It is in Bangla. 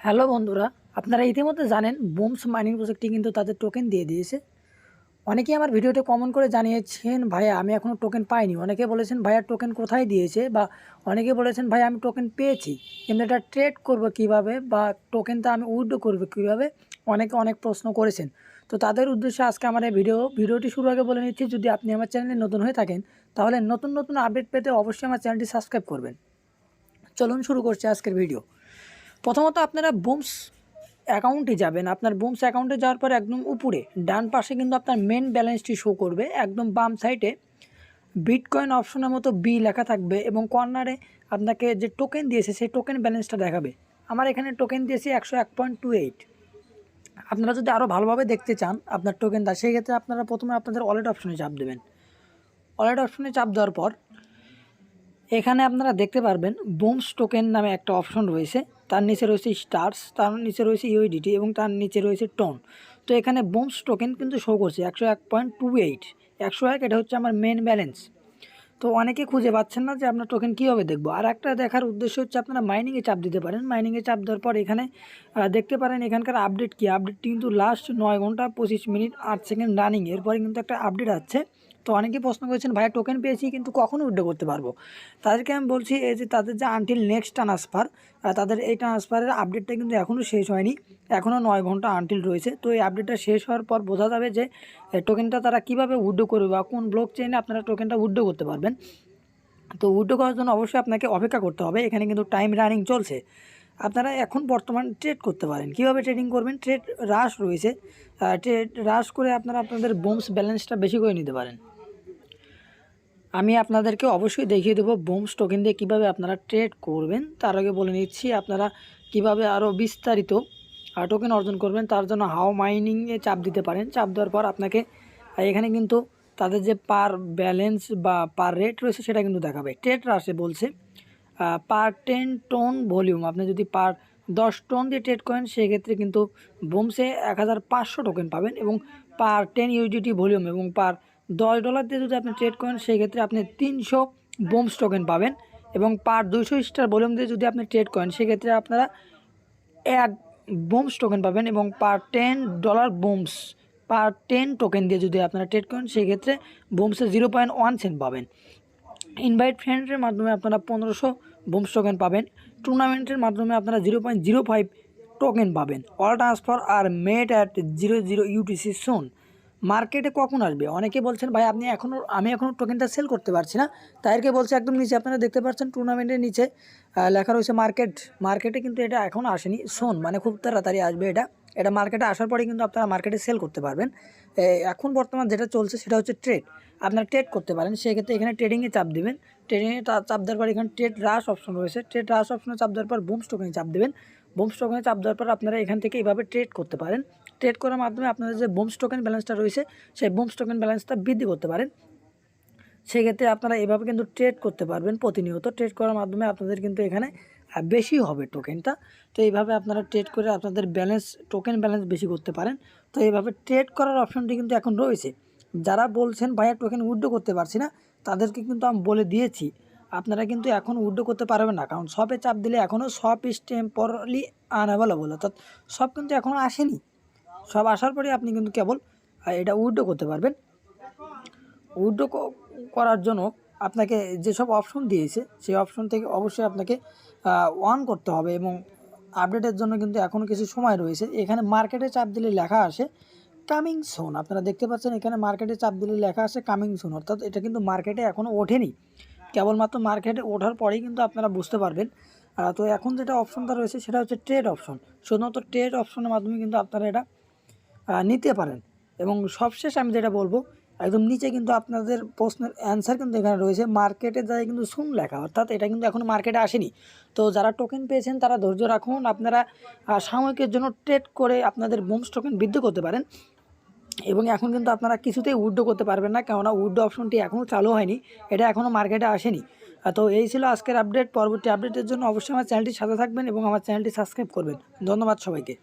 হ্যালো বন্ধুরা, আপনারা ইতিমধ্যে জানেন বুমস মাইনিং প্রজেক্টটি কিন্তু তাদের টোকেন দিয়ে দিয়েছে। অনেকেই আমার ভিডিওতে কমেন্ট করে জানিয়েছেন ভাইয়া আমি এখনও টোকেন পাইনি। অনেকে বলেছেন ভাইয়া টোকেন কোথায় দিয়েছে? বা অনেকে বলেছেন, ভাই, আমি টোকেন পেয়েছি, কিন্তু এটা ট্রেড করব কীভাবে বা টোকেনটা আমি উইথড্র করব কীভাবে? অনেকে অনেক প্রশ্ন করেছেন। তো তাদের উদ্দেশ্যে আজকে আমার এই ভিডিও, ভিডিওটি শুরু আগে বলে নিচ্ছি, যদি আপনি আমার চ্যানেলে নতুন হয়ে থাকেন, তাহলে নতুন নতুন আপডেট পেতে অবশ্যই আমার চ্যানেলটি সাবস্ক্রাইব করবেন। চলুন শুরু করছি আজকের ভিডিও। প্রথমত আপনারা বুমস অ্যাকাউন্টে যাবেন। আপনার বুমস অ্যাকাউন্টে যাওয়ার পর একদম উপরে, ডান পাশে কিন্তু আপনার মেন ব্যালেন্সটি শো করবে। একদম বাম সাইডে বিটকয়েন অপশনের মতো বি লেখা থাকবে এবং কর্নারে আপনাকে যে টোকেন দিয়েছে, সেই টোকেন ব্যালেন্সটা দেখাবে। আমার এখানে টোকেন দিয়েছে একশো এক পয়েন্ট টু এইট আপনারা যদি আরও ভালোভাবে দেখতে চান আপনার টোকেনটা সেই ক্ষেত্রে আপনারা প্রথমে আপনাদের ওয়ালেট অপশনে চাপ দেবেন। ওয়ালেট অপশনে চাপ দেওয়ার পর এখানে আপনারা দেখতে পারবেন বুমস টোকেন নামে একটা অপশন রয়েছে। নিচে রয়েছে স্টার্স, তার নিচে রয়েছে ইউডিটি এবং তার নিচে রয়েছে টন। তো এখানে বোমস টোকেন কিন্তু শো করছে, একশো এক পয়েন্ট টু এইট একশো এক, এটা হচ্ছে আমার মেন ব্যালেন্স তো অনেকে খুঁজে পাচ্ছেন না যে আপনার টোকেন কীভাবে দেখব। আর একটা দেখার উদ্দেশ্য হচ্ছে আপনারা মাইনিংয়ে চাপ দিতে পারেন। মাইনিংয়ে চাপ দেওয়ার পর এখানে দেখতে পারেন এখানকার আপডেট কী? আপডেট কিন্তু লাস্ট নয় ঘণ্টা পঁচিশ মিনিট আট সেকেন্ড রানিং এরপরে কিন্তু একটা আপডেট আছে তো অনেকেই প্রশ্ন করেছেন, ভাইয়া টোকেন পেয়েছি কিন্তু কখন উইথড্র করতে পারব? তাদেরকে আমি বলছি, এই যে তাদের যে আনটিল নেক্সট ট্রান্সফার তাদের এই ট্রান্সফারের আপডেটটা কিন্তু এখনও শেষ হয়নি। এখনও নয় ঘণ্টা আনটিল রয়েছে। তো এই আপডেটটা শেষ হওয়ার পর বোঝা যাবে যে টোকেনটা তারা কীভাবে উইথড্র করবে বা কোন ব্লক চেইনে আপনারা টোকেনটা উইথড্র করতে পারবেন। তো উইথড্র করার জন্য অবশ্যই আপনাকে অপেক্ষা করতে হবে। এখানে কিন্তু টাইম রানিং চলছে। আপনারা এখন বর্তমান ট্রেড করতে পারেন। কীভাবে ট্রেডিং করবেন? ট্রেড রাশ রয়েছে। ট্রেড রাশ করে আপনারা আপনাদের বোমস ব্যালেন্সটা বেশি করে নিতে পারেন। আমি আপনাদেরকে অবশ্যই দেখিয়ে দেবো বোমস টোকেন দিয়ে কীভাবে আপনারা ট্রেড করবেন। তার আগে বলে নিচ্ছি, আপনারা কীভাবে আরও বিস্তারিত টোকেন অর্জন করবেন, তার জন্য হাও মাইনিংয়ে চাপ দিতে পারেন। চাপ দেওয়ার পর আপনাকে, এখানে কিন্তু তাদের যে পার ব্যালেন্স বা পার রেট রয়েছে সেটা কিন্তু দেখাবে। ট্রেড রাশে বলছে পার টেন টন ভলিউম, আপনি যদি পার দশ টন দিয়ে ট্রেড করেন, সেক্ষেত্রে কিন্তু বোমসে এক হাজার পাঁচশো টোকেন পাবেন এবং পার টেন ইউডিটি ভলিউম এবং পার দশ ডলার দিয়ে যদি আপনি ট্রেড করেন, সেক্ষেত্রে আপনি তিনশো বোমস টোকেন পাবেন এবং পার দুইশো স্টার ভলিউম দিয়ে যদি আপনি ট্রেড করেন, সেক্ষেত্রে আপনারা এক বোমস টোকেন পাবেন এবং per ten dollar BOMS per ten token দিয়ে যদি আপনারা ট্রেড করেন, সেক্ষেত্রে বোমসে জিরো পয়েন্ট ওয়ান সেন্ট পাবেন। ইনভাইট ফ্রেন্ডের মাধ্যমে আপনারা পনেরোশো বোমস টোকেন পাবেন। টুর্নামেন্টের মাধ্যমে আপনারা zero point zero five token পাবেন। All transfer are made at zero zero UTC soon মার্কেটে কখন আসবে? অনেকে বলছেন, ভাই, আপনি এখনও আমি এখনও টোকেনটা সেল করতে পারছি না। তাদেরকে বলছে, একদম নিচে, আপনারা দেখতে পাচ্ছেন টুর্নামেন্টের নিচে লেখা রয়েছে মার্কেট মার্কেটে কিন্তু এটা এখনও আসেনি সোন মানে খুব তাড়াতাড়ি আসবে এটা। এটা মার্কেটে আসার পরে কিন্তু আপনারা মার্কেটে সেল করতে পারবেন। এখন বর্তমান যেটা চলছে সেটা হচ্ছে ট্রেড আপনারা ট্রেড করতে পারেন, সেক্ষেত্রে এখানে ট্রেডিংয়ে চাপ দেবেন। ট্রেডিংয়ে চাপ দেওয়ার পর এখানে ট্রেড রাশ অপশন রয়েছে। ট্রেড রাশ অপশনে চাপ দেওয়ার পর বুম স্টকে চাপ দেবেন। বুম স্টকে চাপ দেওয়ার পর আপনারা এখান থেকে এইভাবে ট্রেড করতে পারেন। ট্রেড করার মাধ্যমে আপনাদের যে বুম স্টোকেন ব্যালেন্সটা রয়েছে, সেই বুম স্টোকেন ব্যালেন্সটা বৃদ্ধি করতে পারেন। সেক্ষেত্রে আপনারা এভাবে কিন্তু ট্রেড করতে পারবেন প্রতিনিয়ত। ট্রেড করার মাধ্যমে আপনাদের কিন্তু এখানে বেশি হবে টোকেনটা তো এইভাবে আপনারা ট্রেড করে আপনাদের ব্যালেন্স টোকেন ব্যালেন্স বেশি করতে পারেন। তো এইভাবে ট্রেড করার অপশনটি কিন্তু এখন রয়েছে। যারা বলছেন, ভাইয়া টোকেন উইথড্র করতে পারছি না, তাদেরকে কিন্তু আমি বলে দিয়েছি। আপনারা কিন্তু এখন উইথড্র করতে পারবেন না, কারণ সবে চাপ দিলে এখনও সব ইস টেম্পোরালি আনঅ্যাভেলেবল অর্থাৎ সব কিন্তু এখনও আসেনি। সব আসার পরে আপনি কিন্তু কেবল এটা উইথড্র করতে পারবেন। উইথড্র করার জন্য আপনাকে যেসব অপশন দিয়েছে, সেই অপশন থেকে অবশ্যই আপনাকে অন করতে হবে এবং আপডেটের জন্য কিন্তু এখনও কিছু সময় রয়েছে। এখানে মার্কেটে চাপ দিলে লেখা আসে কামিং সোন আপনারা দেখতে পাচ্ছেন এখানে মার্কেটে চাপ দিলে লেখা আসে কামিং সোন অর্থাৎ এটা কিন্তু মার্কেটে এখনও ওঠেনি। কেবলমাত্র মার্কেটে ওঠার পরেই কিন্তু আপনারা বুঝতে পারবেন। তো এখন যেটা অপশনটা রয়েছে, সেটা হচ্ছে ট্রেড অপশন শুধুমাত্র ট্রেড অপশনের মাধ্যমে কিন্তু আপনারা এটা নিতে পারেন। এবং সবশেষ আমি যেটা বলব একদম নিচে কিন্তু আপনাদের প্রশ্নের অ্যান্সার কিন্তু এখানে রয়েছে। মার্কেটে যায় কিন্তু শুন লেখা, অর্থাৎ এটা কিন্তু এখনও মার্কেটে আসেনি। তো যারা টোকেন পেয়েছেন, তারা ধৈর্য রাখুন। আপনারা সাময়িকের জন্য ট্রেড করে আপনাদের বুমস টোকেন বৃদ্ধি করতে পারেন। এবং এখন কিন্তু আপনারা কিছুতেই উইথড্র করতে পারবেন না, কেননা উইথড্র অপশনটি এখনও চালু হয়নি। এটা এখনও মার্কেটে আসেনি। তো এই ছিল আজকের আপডেট পরবর্তী আপডেটের জন্য অবশ্যই আমার চ্যানেলটির সাথে থাকবেন এবং আমার চ্যানেলটি সাবস্ক্রাইব করবেন। ধন্যবাদ সবাইকে।